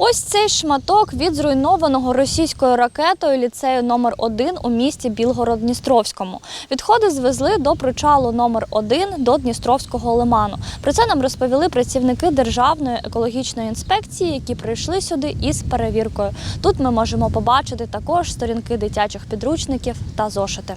Ось цей шматок від зруйнованого російською ракетою ліцею номер 1 у місті Білгород-Дністровському. Відходи звезли до причалу номер 1 до Дністровського лиману. Про це нам розповіли працівники Державної екологічної інспекції, які прийшли сюди із перевіркою. Тут ми можемо побачити також сторінки дитячих підручників та зошити.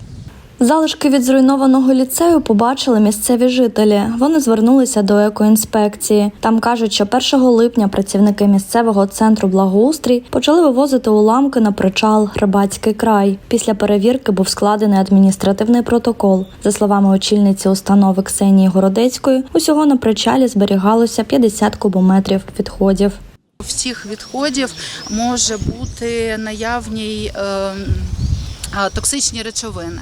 Залишки від зруйнованого ліцею побачили місцеві жителі. Вони звернулися до екоінспекції. Там кажуть, що 1 липня працівники місцевого центру благоустрій почали вивозити уламки на причал Рибацький край. Після перевірки був складений адміністративний протокол. За словами очільниці установи Ксенії Городецької, усього на причалі зберігалося 50 кубометрів відходів. В цих відходів може бути наявні е, токсичні речовини.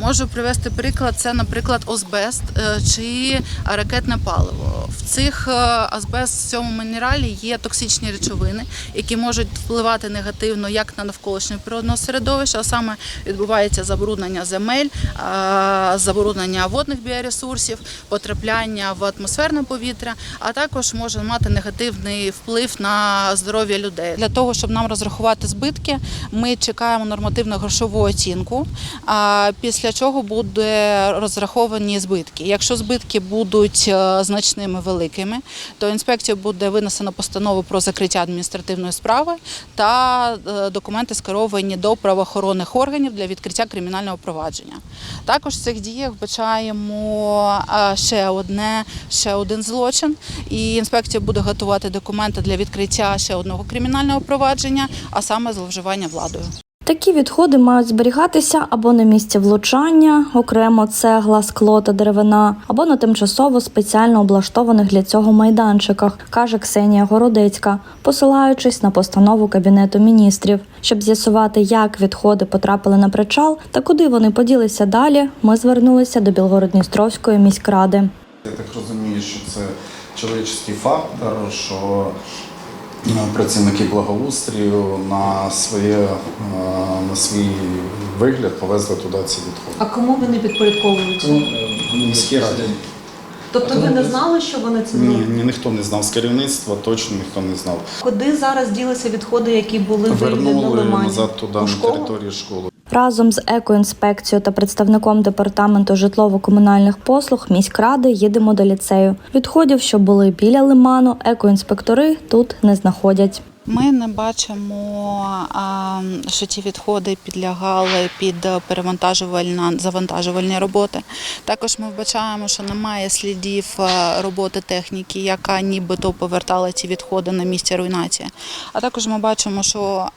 Можу привести приклад, це, наприклад, азбест е, чи ракетне паливо. В цих е, азбест в цьому мінералі є токсичні речовини, які можуть впливати негативно як на навколишнє природне середовище, а саме відбувається забруднення земель, е, забруднення водних біоресурсів, потрапляння в атмосферне повітря, а також може мати негативний вплив на здоров'я людей. Для того, щоб нам розрахувати збитки, ми чекаємо нормативно-грошову оцінку. А після чого буде розраховані збитки. Якщо збитки будуть е, значними великими, то інспекція буде винесена постанову про закриття адміністративної справи та е, документи скеровані до правоохоронних органів для відкриття кримінального провадження. Також в цих діях вбачаємо е, ще одне, ще один злочин, і інспекція буде готувати документи для відкриття ще одного кримінального провадження, а саме зловживання владою. Такі відходи мають зберігатися або на місці влучання, окремо цегла, скло та деревина, або на тимчасово спеціально облаштованих для цього майданчиках, каже Ксенія Городецька, посилаючись на постанову Кабінету міністрів. Щоб з'ясувати, як відходи потрапили на причал та куди вони поділися далі, ми звернулися до Білгородністровської міськради. Я так розумію, що це чоловічий фактор, що працівники благоустрію на, своє, е, на свій вигляд повезли туди ці відходи. А кому вони підпорядковуються? Міській раді. Тобто ви не знали, що вони це Ні, ні, ніхто не знав. З керівництва точно ніхто не знав. Куди зараз ділися відходи, які були на Вернули лимані? назад туди, У на школу? територію школи. Разом з екоінспекцією та представником департаменту житлово-комунальних послуг міськради їдемо до ліцею. Відходів, що були біля лиману, екоінспектори тут не знаходять. Ми не бачимо, що ті відходи підлягали під перевантажувальна завантажувальні роботи. Також ми вбачаємо, що немає слідів е, роботи техніки, яка нібито повертала ці відходи на місце руйнації. А також ми бачимо, що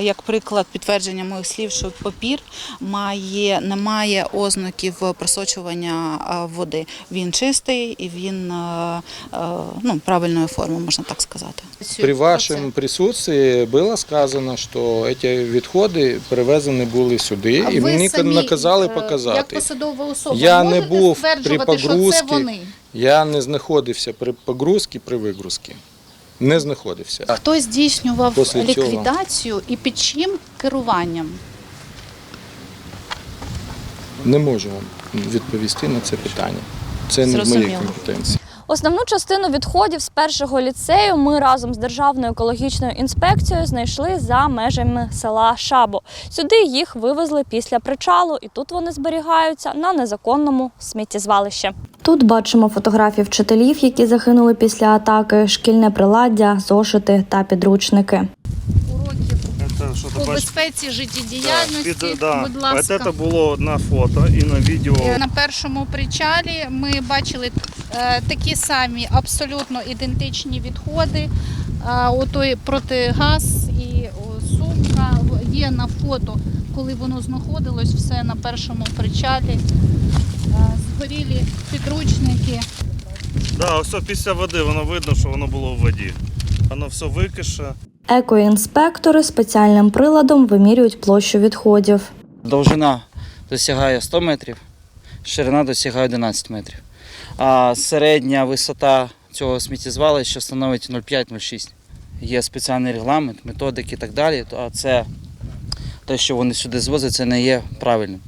як приклад підтвердження моїх слів, що папір має немає ознаків просочування води. Він чистий і він е, е, ну, правильної форми, можна так сказати. При вашем присутствии было сказано, що эти відходи привезені були сюди, і мені самі, наказали е, Як показати. посадова особа, Я не був при стверджувати, що це погрузці. вони? Я не знаходився при погрузці, при вигрузці. Не знаходився. Хто здійснював Після цього. ліквідацію і під чим керуванням? Не можу вам відповісти на це питання. Це не в моїй компетенції. Основну частину відходів з першого ліцею ми разом з Державною екологічною інспекцією знайшли за межами села Шабо. Сюди їх вивезли після причалу, і тут вони зберігаються на незаконному сміттєзвалищі. Тут бачимо фотографії вчителів, які загинули після атаки, шкільне приладдя, зошити та підручники. Что-то по бач- безпеці Да, життєдіяльності, під- да. будь ласка. Это було на фото і на відео. Е, На першому причалі ми бачили е, такі самі абсолютно ідентичні відходи. Е, Отой протигаз і о, сумка є на фото, коли воно знаходилось все на першому причалі. Е, Згорілі підручники. Да, ось після води воно видно, що воно було в воді. Воно все викише. Екоінспектори спеціальним приладом вимірюють площу відходів. Довжина досягає 100 метрів, ширина досягає 11 метрів. А середня висота цього сміттєзвалища становить 0,5-0,6. Є спеціальний регламент, методики і так далі. А це те, що вони сюди звозять, це не є правильним.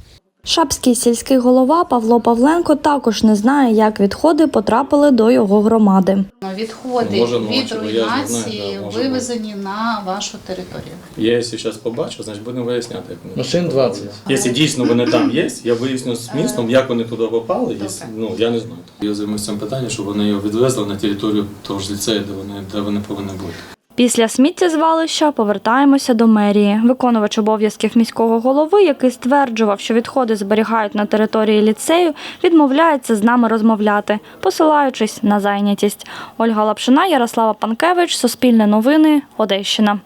Шапський сільський голова Павло Павленко також не знає, як відходи потрапили до його громади. Відходи Може, від руйнації знаю, да, бути. вивезені на вашу територію. Я якщо зараз побачу, значить будемо виясняти. Як вони. Машин 20. Якщо дійсно вони там є, я виясню з містом, як вони туди попали. Якщо- Ну я не знаю. Я займуся цим питанням, щоб вони його відвезли на територію того ж ліцею, де вони де вони повинні бути. Після сміттєзвалища повертаємося до мерії. Виконувач обов'язків міського голови, який стверджував, що відходи зберігають на території ліцею, відмовляється з нами розмовляти, посилаючись на зайнятість. Ольга Лапшина, Ярослава Панкевич, Суспільне новини, Одещина.